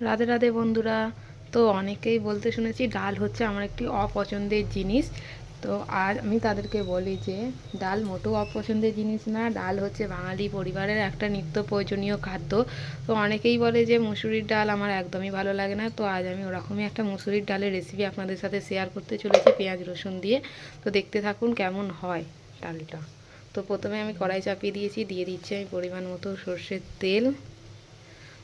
রাধে রাধে বন্ধুরা। তো অনেকেই বলতে শুনেছি, ডাল হচ্ছে আমার একটি অপছন্দের জিনিস। তো আজ আমি তাদেরকে বলি যে, ডাল মোটেও অপছন্দের জিনিস না। ডাল হচ্ছে বাঙালি পরিবারের একটা নিত্য প্রয়োজনীয় খাদ্য। তো অনেকেই বলে যে, মুসুরির ডাল আমার একদমই ভালো লাগে না। তো আজ আমি ওরকমই একটা মুসুরির ডালের রেসিপি আপনাদের সাথে শেয়ার করতে চলেছি পেঁয়াজ রসুন দিয়ে। তো দেখতে থাকুন কেমন হয় ডালটা। তো প্রথমে আমি কড়াই চাপিয়ে দিয়েছি। দিয়ে দিচ্ছি আমি পরিমাণ মতো সর্ষের তেল।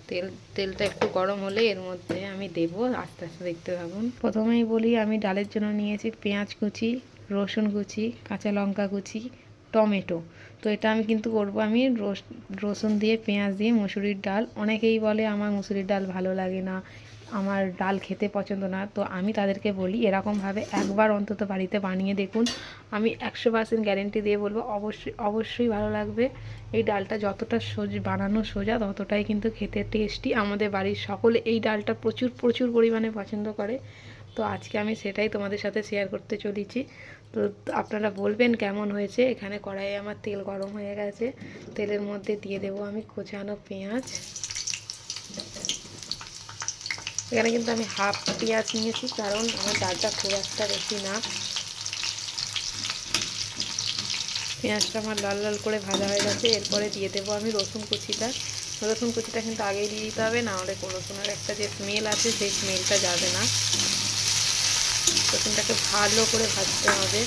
তেল, তেলটা একটু গরম হলে এর মধ্যে আমি দেব, আস্তে আস্তে দেখতে থাকুন। প্রথমেই বলি, আমি ডালের জন্য নিয়েছি পেঁয়াজ কুচি, রসুন কুচি, কাঁচা লঙ্কা কুচি, টমেটো। তো এটা আমি কিন্তু করব আমি রস- রসুন দিয়ে, পেঁয়াজ দিয়ে, মুসুরির ডাল। অনেকেই বলে, আমার মুসুরির ডাল ভালো লাগে না। আমার ডাল খেতে পছন্দ না, তো আমি তাদেরকে বলি এরকমভাবে একবার অন্তত বাড়িতে বানিয়ে দেখুন। আমি একশো পার্সেন্ট গ্যারেন্টি দিয়ে বলব, অবশ্যই অবশ্যই ভালো লাগবে। এই ডালটা যতটা সোজা, বানানো সোজা, ততটাই কিন্তু খেতে টেস্টি আমাদের বাড়ির সকলে এই ডালটা প্রচুর প্রচুর পরিমাণে পছন্দ করে। তো আজকে আমি সেটাই তোমাদের সাথে শেয়ার করতে চলেছি। তো আপনারা বলবেন কেমন হয়েছে? এখানে কড়াইয়ে আমার তেল গরম হয়ে গেছে। তেলের মধ্যে দিয়ে দেবো আমি কোচানো পেঁয়াজ। এখানে কিন্তু আমি হাফ পেঁয়াজ নিয়েছি, কারণ আমার ডালটা খুব একটা বেশি না। পেঁয়াজটা আমার লাল লাল করে ভাজা হয়ে গেছে, এরপরে দিয়ে দেবো আমি রসুন কুচিটা। রসুন কুচিটা কিন্তু আগেই দিয়ে দিতে হবে না হলে রসুনের একটা যে স্মেল আছে, সেই স্মেলটা যাবে না। রসুনটাকে ভালো করে ভাজতে হবে।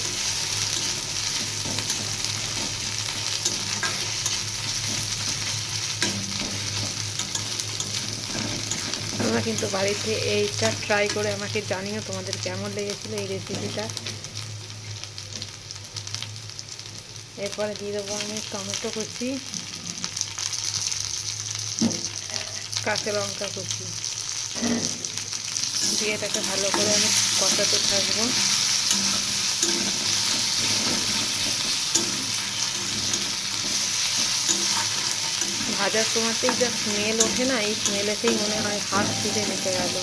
তোমরা কিন্তু বাড়িতে এইটা ট্রাই করে আমাকে জানিও তোমাদের কেমন লেগেছিলো এই রেসিপিটা এরপরে দিয়ে দেবো আমি টমেটো কুচি, কাঁচা লঙ্কা কুচি। দিয়ে এটাকে ভালো করে আমি কষাতে থাকব। ভাজার সময়তেই যা স্মেল ওঠে না, এই স্মেলেতেই মনে হয় হাত ছুটে নিতে গেল।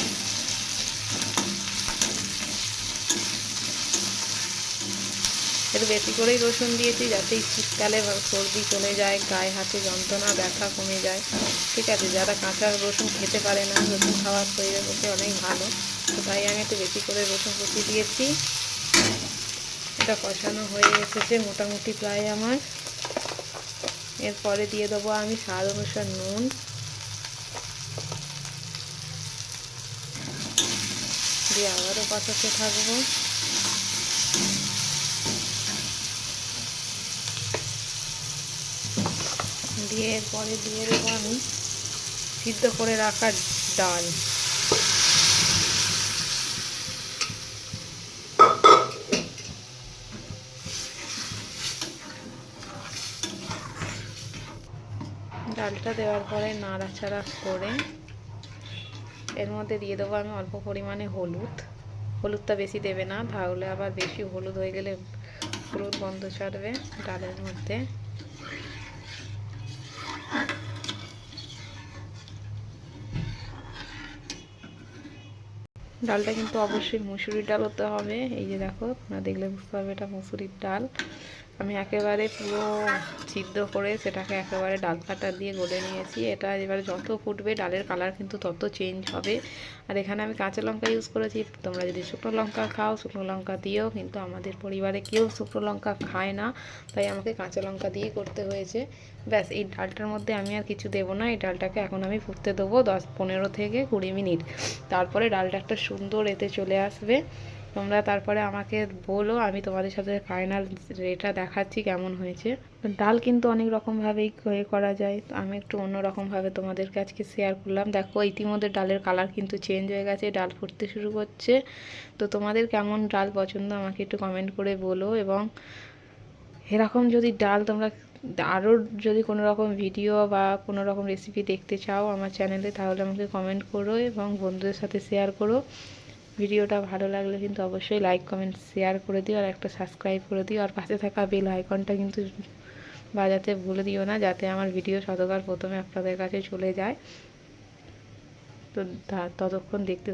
একটু বেশি করেই রসুন দিয়েছি যাতে শীতকালে সর্দি চলে যায়, গায়ে হাতে যন্ত্রণা, ব্যথা কমে যায়। ঠিক আছে, যারা কাঁচা রসুন খেতে পারে না, রসুন খাওয়ার শরীরের পক্ষে অনেক ভালো। তো তাই আমি একটু বেশি করে রসুন কুচি দিয়েছি। এটা কষানো হয়ে এসেছে মোটামুটি প্রায় আমার। এরপরে দিয়ে দেবো আমি স্বাদ অনুসার নুন। দিয়ে আবারও কষাতে থাকব। দিয়ে এরপরে দিয়ে দেবো আমি সিদ্ধ করে রাখা ডাল। ডালটা দেওয়ার পরে নাড়াচাড়া করে এর মধ্যে দিয়ে দেবো আমি অল্প পরিমাণে হলুদ। হলুদটা বেশি দেবে না, তাহলে আবার বেশি হলুদ হয়ে গেলে হলুদ গন্ধ ছাড়বে ডালের মধ্যে। ডালটা কিন্তু অবশ্যই মুসুরির ডাল হতে হবে। এই যে দেখো, তোমরা দেখলে বুঝতে পারবে এটা মুসুরির ডাল। আমি একেবারে পুরো সিদ্ধ করে সেটাকে একেবারে ডাল কাটা দিয়ে গলে নিয়েছি। এটা এবারে যত ফুটবে, ডালের কালার কিন্তু তত চেঞ্জ হবে। আর এখানে আমি কাঁচা লঙ্কা ইউজ করেছি। তোমরা যদি শুকনো লঙ্কা খাও, শুকনো লঙ্কা দিয়েও কিন্তু আমাদের পরিবারে কেউ শুকনো লঙ্কা খায় না। তাই আমাকে কাঁচা লঙ্কা দিয়ে করতে হয়েছে। ব্যাস, এই ডালটার মধ্যে আমি আর কিছু দেবো না। এই ডালটাকে এখন আমি ফুটতে দেবো দশ পনেরো থেকে কুড়ি মিনিট। তারপরে ডালটা একটা সুন্দর এতে চলে আসবে। তোমরা তারপরে আমাকে বলো, আমি তোমাদের সাথে ফাইনাল এটা দেখাচ্ছি কেমন হয়েছে। ডাল কিন্তু অনেক রকমভাবেই এ করা যায়। তো আমি একটু অন্য রকমভাবে তোমাদের কাছকে শেয়ার করলাম। দেখো, ইতিমধ্যে ডালের কালার কিন্তু চেঞ্জ হয়ে গেছে, ডাল ফুটতে শুরু করছে। তো তোমাদের কেমন ডাল পছন্দ আমাকে একটু কমেন্ট করে বলো এবং এরকম যদি ডাল তোমরা আরও যদি কোনো রকম ভিডিও বা কোনো রকম রেসিপি দেখতে চাও আমার চ্যানেলে তাহলে আমাকে কমেন্ট করো এবং বন্ধুদের সাথে শেয়ার করো। ভিডিওটা ভালো লাগলে কিন্তু অবশ্যই লাইক কমেন্ট শেয়ার করে দিও আর একটা সাবস্ক্রাইব করে দিও। আর পাশে থাকা বেল আইকনটা কিন্তু বাজাতে ভুলে দিও না, যাতে আমার ভিডিও সতকার প্রথমে আপনাদের কাছে চলে যায়। তো ততক্ষণ দেখতে